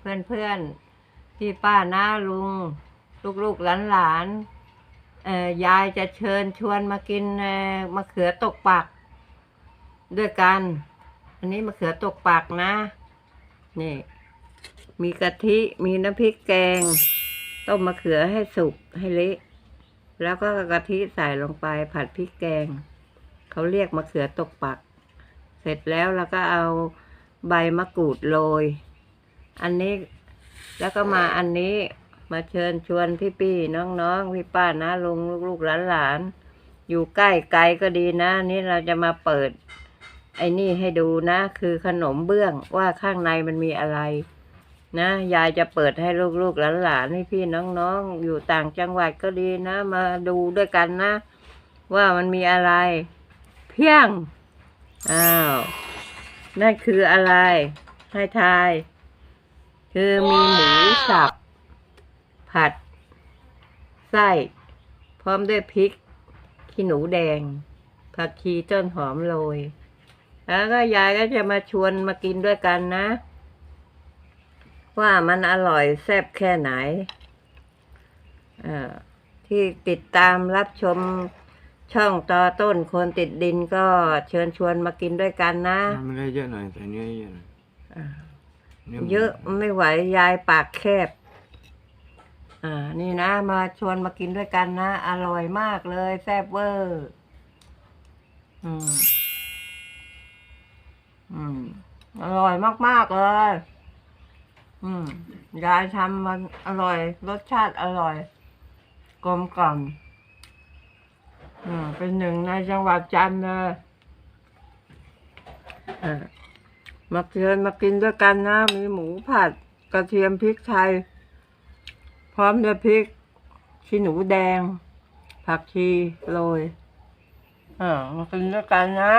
เพื่อนเพื่อนๆพี่ป้าน้าลุง ลูกลูกหลานๆยายจะเชิญชวนมากินมะเขือตกปัก ด้วยกัน อันนี้มะเขือตกปักนะนี่มีกะทิมีน้ำพริกแกง ต้มมะเขือให้สุกให้เละแล้วก็กะทิใส่ลงไปผัดพริกแกง เขาเรียกมะเขือตกปัก เสร็จแล้วเราก็เอาใบมะกรูดโรย อันนี้แล้วก็มาอันนี้มาเชิญชวนพี่พี่น้องๆพี่ป้านะลุงลูกหลานๆอยู่ใกล้ไกลก็ดีนะ นี่เราจะมาเปิด ไอ้นี่ให้ดูนะ คือขนมเบื้องว่าข้างในมันมีอะไร นะยายจะเปิดให้ลูกๆหลานๆให้พี่น้องๆอยู่ต่างจังหวัดก็ดีนะ มาดูด้วยกันนะ ว่ามันมีอะไร เพียงอ้าวนั่นคืออะไรให้ทาย คือมีหมูสับ ผัด ไส้ พร้อมด้วยพริก ขี้หนูแดง ผักชีต้นหอมโรย แล้วก็ยายก็จะมาชวนมากินด้วยกันนะ ว่ามันอร่อยแซ่บแค่ไหนเอ่อที่ติดตามรับชมช่องต่อต้นคนติดดินก็เชิญชวนมากินด้วยกันนะทำไม่ได้เยอะหน่อยแต่เนื้อเยอะหน่อยอ่านื้หมู เยอะไม่ไหวยายปากแคบ อ่า นี่นะ มาชวนมากินด้วยกันนะ อร่อยมากเลยแซ่บเวอร์อืม อืม อร่อยมาก ๆ เลย อืม ยายทำมันอร่อย รสชาติอร่อย กลมกล่อมอืม เป็นหนึ่งในจังหวัดจันทร์เลยอ่า มาเชิญมากินด้วยกันนะ มีหมูผัดกระเทียมพริกไทย พร้อมด้วยพริกขี้หนูแดง ผักชีโรยเออมากินด้วยกันนะ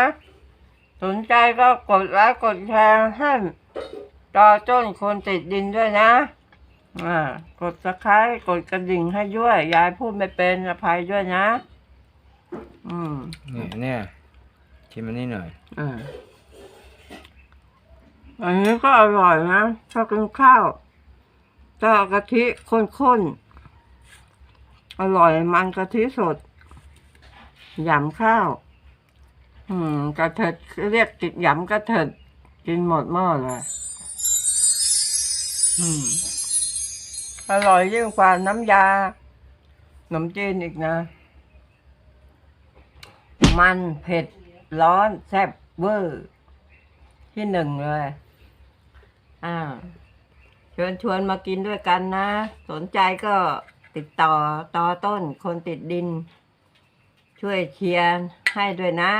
สนใจก็กดไลค์กดแชร์ให้ต่อต้นคนติดดินด้วยนะอ่ากดสไครต์กดกระดิ่งให้ด้วย ยายพูดไม่เป็นอภัยด้วยนะ อืมนี่อันเนี่ยชิมอันนี้หน่อย อ่า อันนี้ก็อร่อยนะถ้ากินข้าวก็กะทิข้นๆ อร่อยมันกะทิสดหยำข้าว อืม กระเถิดเรียกติดหยำกระเถิดกินหมดหม้อเลย อืม อร่อยยิ่งกว่าน้ำยาขนมจีนอีกนะ มันเผ็ดร้อนแซ่บเวอร์ที่หนึ่งเลย อ่าเชิญชวนมากินด้วยกันนะ สนใจก็ติดต่อต่อต้นคนติดดิน ช่วยเชียร์ให้ด้วยนะ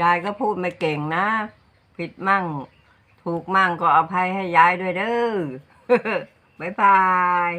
ยายก็พูดไม่เก่งนะ ผิดมั่ง ถูกมั่งก็อภัยให้ยายด้วยเด้อ บ๊ายบาย